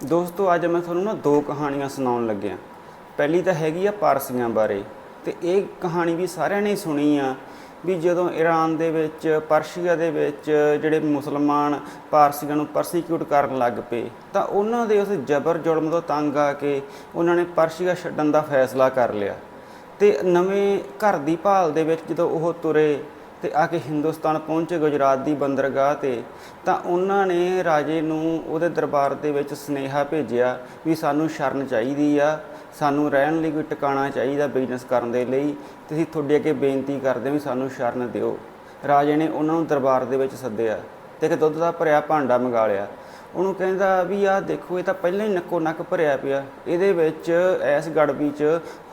ਦੋਸਤੋ, ਅੱਜ ਮੈਂ ਤੁਹਾਨੂੰ ਨਾ ਦੋ ਕਹਾਣੀਆਂ ਸੁਣਾਉਣ ਲੱਗਿਆ। ਪਹਿਲੀ ਤਾਂ ਹੈਗੀ ਆ ਪਾਰਸੀਆਂ ਬਾਰੇ ਤੇ ਇਹ ਕਹਾਣੀ ਵੀ ਸਾਰਿਆਂ ਨੇ ਸੁਣੀ ਆ ਵੀ ਜਦੋਂ ਈਰਾਨ ਦੇ ਵਿੱਚ, ਪਰਸ਼ੀਆ ਦੇ ਵਿੱਚ ਜਿਹੜੇ ਮੁਸਲਮਾਨ ਪਾਰਸੀਆਂ ਨੂੰ ਪਰਸੀਕਿਊਟ ਕਰਨ ਲੱਗ ਪਏ, ਤਾਂ ਉਹਨਾਂ ਦੇ ਉਸ ਜ਼ਬਰ ਜ਼ੁਲਮ ਤੋਂ ਤੰਗ ਆ ਕੇ ਉਹਨਾਂ ਨੇ ਪਰਸ਼ੀਆ ਛੱਡਣ ਦਾ ਫੈਸਲਾ ਕਰ ਲਿਆ। ਤੇ ਨਵੇਂ ਘਰ ਦੀ ਭਾਲ ਦੇ ਵਿੱਚ ਜਦੋਂ ਉਹ ਤੁਰੇ ਤੇ ਆ ਕੇ ਹਿੰਦੁਸਤਾਨ ਪਹੁੰਚੇ ਗੁਜਰਾਤ ਦੀ ਬੰਦਰਗਾਹ ਤੇ, ਤਾਂ ਉਹਨਾਂ ਨੇ ਰਾਜੇ ਨੂੰ ਉਹਦੇ ਦਰਬਾਰ ਦੇ ਵਿੱਚ ਸਨੇਹਾ ਭੇਜਿਆ ਵੀ ਸਾਨੂੰ ਸ਼ਰਨ ਚਾਹੀਦੀ ਆ, ਸਾਨੂੰ ਰਹਿਣ ਲਈ ਕੋਈ ਟਿਕਾਣਾ ਚਾਹੀਦਾ ਬਿਜ਼ਨਸ ਕਰਨ ਦੇ ਲਈ ਤੁਸੀਂ ਤੁਹਾਡੇ ਅੱਗੇ ਬੇਨਤੀ ਕਰਦੇ ਵੀ ਸਾਨੂੰ ਸ਼ਰਨ ਦਿਓ। ਰਾਜੇ ਨੇ ਉਹਨਾਂ ਨੂੰ ਦਰਬਾਰ ਦੇ ਵਿੱਚ ਸੱਦਿਆ ਤੇ ਇੱਕ ਦੁੱਧ ਦਾ ਭਰਿਆ ਭਾਂਡਾ ਮੰਗਾ ਲਿਆ। ਉਹਨੂੰ ਕਹਿੰਦਾ ਵੀ ਆਹ ਦੇਖੋ, ਇਹ ਤਾਂ ਪਹਿਲਾਂ ਹੀ ਨੱਕੋ ਨੱਕ ਭਰਿਆ ਪਿਆ। ਇਹਦੇ ਵਿੱਚ ਇਸ ਗੜਬੀ 'ਚ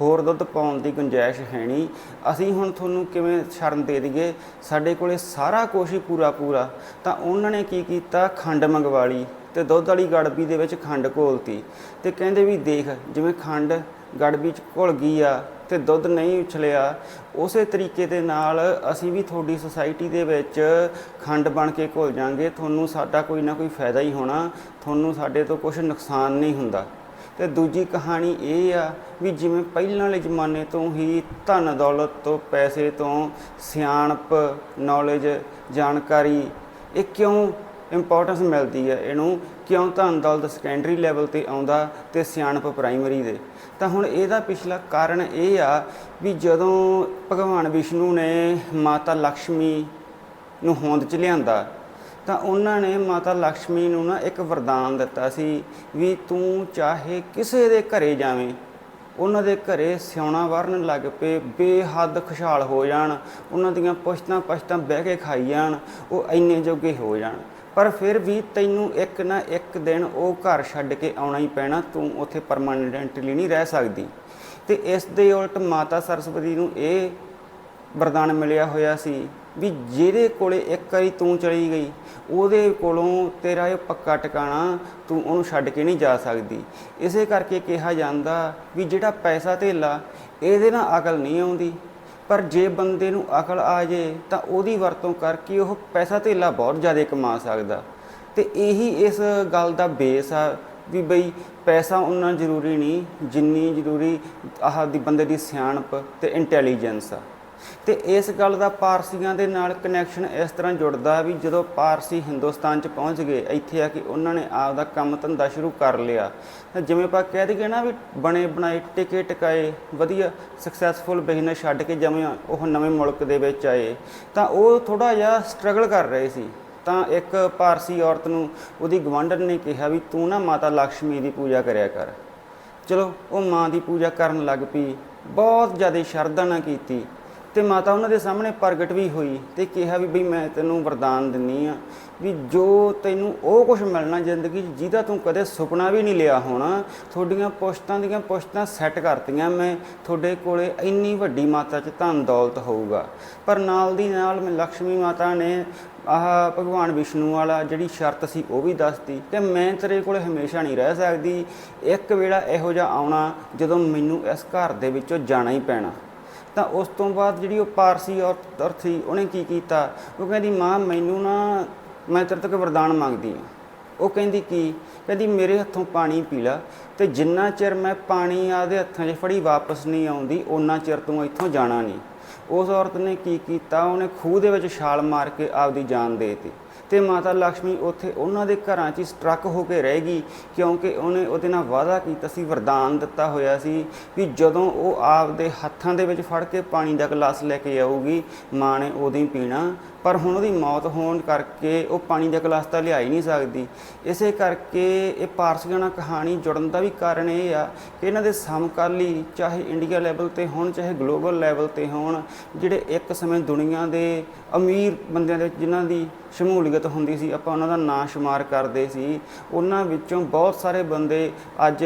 ਹੋਰ ਦੁੱਧ ਪਾਉਣ ਦੀ ਗੁੰਜਾਇਸ਼ ਹੈ ਨਹੀਂ। ਅਸੀਂ ਹੁਣ ਤੁਹਾਨੂੰ ਕਿਵੇਂ ਸ਼ਰਨ ਦੇ ਦਈਏ? ਸਾਡੇ ਕੋਲੇ ਸਾਰਾ ਕੁਛ ਹੀ ਪੂਰਾ ਪੂਰਾ ਤਾਂ ਉਹਨਾਂ ਨੇ ਕੀ ਕੀਤਾ? ਖੰਡ ਮੰਗਵਾ ਲਈ। ਤੇ ਦੁੱਧ ਵਾਲੀ ਗੜਬੀ ਦੇ ਵਿੱਚ ਖੰਡ ਘੋਲਤੀ ਤੇ ਕਹਿੰਦੇ ਵੀ ਦੇਖ, ਜਿਵੇਂ ਖੰਡ ਗੜਬੀ 'ਚ ਘੁਲ ਗਈ ਆ ਤੇ ਦੁੱਧ ਨਹੀਂ ਉਛਲਿਆ, ਉਸੇ ਤਰੀਕੇ ਦੇ ਨਾਲ ਅਸੀਂ ਵੀ ਤੁਹਾਡੀ ਸੁਸਾਇਟੀ ਦੇ ਵਿੱਚ ਖੰਡ ਬਣ ਕੇ ਘੁਲ ਜਾਾਂਗੇ, ਤੁਹਾਨੂੰ ਸਾਡਾ ਕੋਈ ਨਾ ਕੋਈ ਫਾਇਦਾ ਹੀ ਹੋਣਾ, ਤੁਹਾਨੂੰ ਸਾਡੇ ਤੋਂ ਕੁਝ ਨੁਕਸਾਨ ਨਹੀਂ ਹੁੰਦਾ। ਤੇ ਦੂਜੀ ਕਹਾਣੀ ਇਹ ਆ ਵੀ ਜਿਵੇਂ ਪਹਿਲਾਂ ਵਾਲੇ ਜ਼ਮਾਨੇ ਤੋਂ ਹੀ ਧਨ ਦੌਲਤ ਤੋਂ ਪੈਸੇ ਤੋਂ ਸਿਆਣਪ ਨੌਲੇਜ ਜਾਣਕਾਰੀ, ਇਹ ਕਿਉਂ ਇੰਪੋਰਟੈਂਸ ਮਿਲਦੀ ਹੈ ਇਹਨੂੰ ਕਿਉਂ ਧਨ ਦੌਲਤ ਸੈਕੰਡਰੀ ਲੈਵਲ ਤੇ ਆਉਂਦਾ ਤੇ ਸਿਆਣਪ ਪ੍ਰਾਇਮਰੀ ਦੇ। ਤਾਂ ਹੁਣ ਇਹਦਾ ਪਿਛਲਾ ਕਾਰਨ ਇਹ ਆ ਵੀ ਜਦੋਂ ਭਗਵਾਨ ਵਿਸ਼ਨੂੰ ਨੇ ਮਾਤਾ ਲక్ష్ਮੀ ਨੂੰ ਹੋਂਦ 'ਚ ਲਿਆਂਦਾ, ਤਾਂ ਉਹਨਾਂ ਨੇ ਮਾਤਾ ਲక్ష్ਮੀ ਨੂੰ ਨਾ ਇੱਕ ਵਰਦਾਨ ਦਿੱਤਾ ਸੀ ਵੀ ਤੂੰ ਚਾਹੇ ਕਿਸੇ ਦੇ ਘਰੇ ਜਾਵੇਂ, ਉਹਨਾਂ ਦੇ ਘਰੇ ਸਿਉਣਾ ਵਰਨ ਲੱਗ ਪਏ, ਬੇਹੱਦ ਖੁਸ਼ਹਾਲ ਹੋ ਜਾਣ, ਉਹਨਾਂ ਦੀਆਂ ਪੁਸ਼ਤਾਂ ਪਸ਼ਤਾਂ ਬਹਿ ਕੇ ਖਾਈ ਜਾਣ, ਉਹ ਇੰਨੇ ਜੋਗੇ ਹੋ ਜਾਣ। ਪਰ ਫਿਰ ਵੀ ਤੈਨੂੰ ਇੱਕ ਨਾ ਇੱਕ ਦਿਨ ਉਹ ਘਰ ਛੱਡ ਕੇ ਆਉਣਾ ਹੀ ਪੈਣਾ, ਤੂੰ ਉੱਥੇ ਪਰਮਾਨੈਂਟਲੀ ਨਹੀਂ ਰਹਿ ਸਕਦੀ। ਤੇ ਇਸ ਦੇ ਉਲਟ ਮਾਤਾ ਸਰਸਵਤੀ ਨੂੰ ਇਹ ਵਰਦਾਨ ਮਿਲਿਆ ਹੋਇਆ ਸੀ ਵੀ ਜਿਹਦੇ ਕੋਲੇ ਇੱਕ ਵਾਰੀ ਤੂੰ ਚਲੀ ਗਈ, ਉਹਦੇ ਕੋਲੋਂ ਤੇਰਾ ਇਹ ਪੱਕਾ ਟਿਕਾਣਾ ਤੂੰ ਉਹਨੂੰ ਛੱਡ ਕੇ ਨਹੀਂ ਜਾ ਸਕਦੀ। ਇਸੇ ਕਰਕੇ ਕਿਹਾ ਜਾਂਦਾ ਵੀ ਜਿਹੜਾ ਪੈਸਾ ਧੇਲਾ, ਇਹਦੇ ਨਾਲ ਅਕਲ ਨਹੀਂ ਆਉਂਦੀ। ਪਰ ਜੇ ਬੰਦੇ ਨੂੰ ਅਕਲ ਆ ਜੇ ਤਾਂ ਉਹਦੀ ਵਰਤੋਂ ਕਰਕੇ ਉਹ ਪੈਸਾ ਧੇਲਾ ਬਹੁਤ ਜ਼ਿਆਦਾ ਕਮਾ ਸਕਦਾ। ਤੇ ਇਹੀ ਇਸ ਗੱਲ ਦਾ ਬੇਸ ਆ ਵੀ ਬਈ ਪੈਸਾ ਉਨਾ ਜ਼ਰੂਰੀ ਨਹੀਂ, ਜਿੰਨੀ ਜ਼ਰੂਰੀ ਆਹ ਦੀ ਬੰਦੇ ਦੀ ਸਿਆਣਪ ਤੇ ਇੰਟੈਲੀਜੈਂਸ ਆ। ਤੇ ਇਸ ਗੱਲ ਦਾ ਪਾਰਸੀਆਂ ਦੇ ਨਾਲ ਕਨੈਕਸ਼ਨ ਇਸ ਤਰ੍ਹਾਂ ਜੁੜਦਾ ਵੀ ਜਦੋਂ ਪਾਰਸੀ ਹਿੰਦੁਸਤਾਨ 'ਚ ਪਹੁੰਚ ਗਏ, ਇੱਥੇ ਆ ਕੇ ਉਹਨਾਂ ਨੇ ਆਪ ਦਾ ਕੰਮ ਧੰਦਾ ਸ਼ੁਰੂ ਕਰ ਲਿਆ। ਜਿਵੇਂ ਆਪਾਂ ਕਹਿ ਦਈਏ ਨਾ ਵੀ ਬਣੇ ਬਣਾਏ, ਟਿਕੇ ਟਿਕਾਏ, ਵਧੀਆ ਸਕਸੈਸਫੁਲ ਬਿਜ਼ਨਸ ਛੱਡ ਕੇ ਜਿਵੇਂ ਉਹ ਨਵੇਂ ਮੁਲਕ ਦੇ ਵਿੱਚ ਆਏ, ਤਾਂ ਉਹ ਥੋੜਾ ਜਿਹਾ ਸਟਰਗਲ ਕਰ ਰਹੇ ਸੀ। ਤਾਂ ਇੱਕ ਪਾਰਸੀ ਔਰਤ ਨੂੰ ਉਹਦੀ ਗਵਾਂਢਣ ਨੇ ਕਿਹਾ ਵੀ ਤੂੰ ਨਾ ਮਾਤਾ ਲక్ష్ਮੀ ਦੀ ਪੂਜਾ ਕਰਿਆ ਕਰ। ਚਲੋ, ਉਹ ਮਾਂ ਦੀ ਪੂਜਾ ਕਰਨ ਲੱਗ ਪਈ, ਬਹੁਤ ਜ਼ਿਆਦਾ ਸ਼ਰਧਾ ਨਾਲ ਕੀਤੀ। ਤੇ ਮਾਤਾ ਉਹਨਾਂ ਦੇ ਸਾਹਮਣੇ ਪ੍ਰਗਟ ਵੀ ਹੋਈ ਤੇ ਕਿਹਾ ਵੀ ਬਈ ਮੈਂ ਤੈਨੂੰ ਵਰਦਾਨ ਦਿੰਨੀ ਆ ਵੀ ਜੋ ਤੈਨੂੰ ਉਹ ਕੁਝ ਮਿਲਣਾ ਜ਼ਿੰਦਗੀ 'ਚ ਜਿਹਦਾ ਤੂੰ ਕਦੇ ਸੁਪਨਾ ਵੀ ਨਹੀਂ ਲਿਆ ਹੋਣਾ, ਤੁਹਾਡੀਆਂ ਪੁਸ਼ਤਾਂ ਦੀਆਂ ਪੁਸ਼ਤਾਂ ਸੈੱਟ ਕਰਤੀਆਂ ਮੈਂ, ਤੁਹਾਡੇ ਕੋਲੇ ਇੰਨੀ ਵੱਡੀ ਮਾਤਰਾ 'ਚ ਧਨ ਦੌਲਤ ਹੋਊਗਾ। ਪਰ ਨਾਲ ਦੀ ਨਾਲ ਮੈਂ ਲక్ష్ਮੀ ਮਾਤਾ ਨੇ ਆਹ ਭਗਵਾਨ ਵਿਸ਼ਨੂੰ ਵਾਲਾ ਜਿਹੜੀ ਸ਼ਰਤ ਸੀ ਉਹ ਵੀ ਦੱਸਤੀ ਕਿ ਮੈਂ ਤੇਰੇ ਕੋਲ ਹਮੇਸ਼ਾ ਨਹੀਂ ਰਹਿ ਸਕਦੀ, ਇੱਕ ਵੇਲਾ ਇਹੋ ਜਿਹਾ ਆਉਣਾ ਜਦੋਂ ਮੈਨੂੰ ਇਸ ਘਰ ਦੇ ਵਿੱਚੋਂ ਜਾਣਾ ਹੀ ਪੈਣਾ। ਤਾਂ ਉਸ ਤੋਂ ਬਾਅਦ ਜਿਹੜੀ ਉਹ ਪਾਰਸੀ ਔਰਤ ਔਰਤ ਸੀ ਉਹਨੇ ਕੀ ਕੀਤਾ? ਉਹ ਕਹਿੰਦੀ, ਮਾਂ, ਮੈਨੂੰ ਨਾ, ਮੈਂ ਤੇਰੇ ਤੋਂ ਵਰਦਾਨ ਮੰਗਦੀ ਹਾਂ। ਉਹ ਕਹਿੰਦੀ, ਕੀ? ਕਹਿੰਦੀ, ਮੇਰੇ ਹੱਥੋਂ ਪਾਣੀ ਪੀ ਲੈ ਤੇ ਜਿੰਨਾ ਚਿਰ ਮੈਂ ਪਾਣੀ ਆਦੇ ਹੱਥਾਂ 'ਚ ਫੜੀ ਵਾਪਸ ਨਹੀਂ ਆਉਂਦੀ ਉਹਨਾਂ ਚਿਰ ਤੂੰ ਇੱਥੋਂ ਜਾਣਾ ਨਹੀਂ। ਉਸ ਔਰਤ ਨੇ ਕੀ ਕੀਤਾ? ਉਹਨੇ ਖੂਹ ਦੇ ਵਿੱਚ ਛਾਲ ਮਾਰ ਕੇ ਆਪਦੀ ਜਾਨ ਦੇ ਦਿੱਤੀ। ਤੇ ਮਾਤਾ ਲక్ష్ਮੀ ਉੱਥੇ ਉਹਨਾਂ ਦੇ ਘਰਾਂ 'ਚ ਸਟਰਕ ਹੋ ਕੇ ਰਹਿ ਗਈ, ਕਿਉਂਕਿ ਉਹਨੇ ਉਹਦੇ ਨਾਲ ਵਾਅਦਾ ਕੀਤਾ ਸੀ, ਵਰਦਾਨ ਦਿੱਤਾ ਹੋਇਆ ਸੀ ਵੀ ਜਦੋਂ ਉਹ ਆਪਦੇ ਹੱਥਾਂ ਦੇ ਵਿੱਚ ਫੜ ਕੇ ਪਾਣੀ ਦਾ ਗਲਾਸ ਲੈ ਕੇ ਆਊਗੀ, ਮਾਂ ਨੇ ਉਦੋਂ ਹੀ ਪੀਣਾ। ਪਰ ਹੁਣ ਉਹਦੀ ਮੌਤ ਹੋਣ ਕਰਕੇ ਉਹ ਪਾਣੀ ਦਾ ਗਲਾਸ ਤਾਂ ਲਿਆ ਹੀ ਨਹੀਂ ਸਕਦੀ। ਇਸੇ ਕਰਕੇ ਇਹ ਪਾਰਸੀਆਂ ਨਾਲ ਕਹਾਣੀ ਜੁੜਨ ਦਾ ਵੀ ਕਾਰਨ ਇਹ ਆ ਕਿ ਇਹਨਾਂ ਦੇ ਸਮਕਾਲੀ ਚਾਹੇ ਇੰਡੀਆ ਲੈਵਲ ਤੇ ਹੋਣ, ਚਾਹੇ ਗਲੋਬਲ ਲੈਵਲ ਤੇ ਹੋਣ ਜਿਹੜੇ ਇੱਕ ਸਮੇਂ ਦੁਨੀਆ ਦੇ ਅਮੀਰ ਬੰਦਿਆਂ ਦੇ ਜਿਨ੍ਹਾਂ ਦੀ ਸ਼ਮੂਲੀਅਤ ਹੁੰਦੀ ਸੀ, ਆਪਾਂ ਉਹਨਾਂ ਦਾ ਨਾਂ ਸ਼ੁਮਾਰ ਕਰਦੇ ਸੀ, ਉਹਨਾਂ ਵਿੱਚੋਂ ਬਹੁਤ ਸਾਰੇ ਬੰਦੇ ਅੱਜ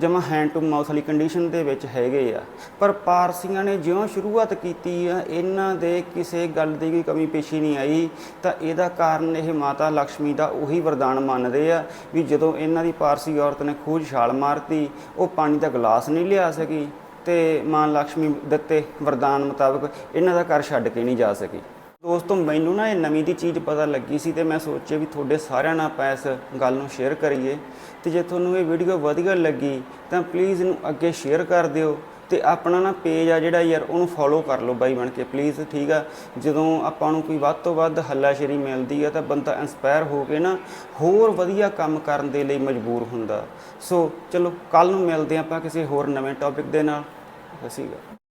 ਜਮਾ ਹੈਂਡ ਟੂ ਮਾਊਥ ਵਾਲੀ ਕੰਡੀਸ਼ਨ ਦੇ ਵਿੱਚ ਹੈਗੇ ਆ। ਪਰ ਪਾਰਸੀਆਂ ਨੇ ਜਿਉਂ ਸ਼ੁਰੂਆਤ ਕੀਤੀ ਆ, ਇਹਨਾਂ ਦੇ ਕਿਸੇ ਗੱਲ ਦੀ ਕੋਈ ਕਮੀ ਪੇਸ਼ੀ ਨਹੀਂ ਆਈ, ਤਾਂ ਇਹਦਾ ਕਾਰਨ ਇਹ ਮਾਤਾ ਲక్ష్ਮੀ ਦਾ ਉਹੀ ਵਰਦਾਨ ਮੰਨਦੇ ਆ ਵੀ ਜਦੋਂ ਇਹਨਾਂ ਦੀ ਪਾਰਸੀ ਔਰਤ ਨੇ ਖੂਜ ਛਾਲ ਮਾਰਤੀ, ਉਹ ਪਾਣੀ ਦਾ ਗਲਾਸ ਨਹੀਂ ਲਿਆ ਸਕੀ। ਤੇ ਮਾਂ ਲక్ష్ਮੀ ਦਿੱਤੇ ਵਰਦਾਨ ਮੁਤਾਬਕ ਇਹਨਾਂ ਦਾ ਘਰ ਛੱਡ ਕੇ ਨਹੀਂ ਜਾ ਸਕੀ। ਦੋਸਤੋ, ਮੈਨੂੰ ਨਾ ਇਹ ਨਵੀਂ ਦੀ ਚੀਜ਼ ਪਤਾ ਲੱਗੀ ਸੀ ਤੇ ਮੈਂ ਸੋਚਿਆ ਵੀ ਤੁਹਾਡੇ ਸਾਰਿਆਂ ਨਾਲ ਆਪਾਂ ਇਸ ਗੱਲ ਨੂੰ ਸ਼ੇਅਰ ਕਰੀਏ। ਤੇ ਜੇ ਤੁਹਾਨੂੰ ਇਹ ਵੀਡੀਓ ਵਧੀਆ ਲੱਗੀ, ਤਾਂ ਪਲੀਜ਼ ਇਹਨੂੰ ਅੱਗੇ ਸ਼ੇਅਰ ਕਰ ਦਿਓ। ਤੇ ਆਪਣਾ ਨਾ ਪੇਜ ਆ ਜਿਹੜਾ ਯਾਰ, ਉਹਨੂੰ ਫੋਲੋ ਕਰ ਲਓ ਬਾਈ ਬਣ ਕੇ ਪਲੀਜ਼ ਠੀਕ ਆ? ਜਦੋਂ ਆਪਾਂ ਨੂੰ ਕੋਈ ਵੱਧ ਤੋਂ ਵੱਧ ਹੱਲਾਸ਼ੇਰੀ ਮਿਲਦੀ ਆ ਤਾਂ ਬੰਦਾ ਇਨਸਪਾਇਰ ਹੋ ਕੇ ਨਾ ਹੋਰ ਵਧੀਆ ਕੰਮ ਕਰਨ ਦੇ ਲਈ ਮਜਬੂਰ ਹੁੰਦਾ। ਸੋ ਚਲੋ ਕੱਲ ਨੂੰ ਮਿਲਦੇ ਹਾਂ ਆਪਾਂ ਕਿਸੇ ਹੋਰ ਨਵੇਂ ਟੌਪਿਕ ਦੇ ਨਾਲ। ਸਤਿ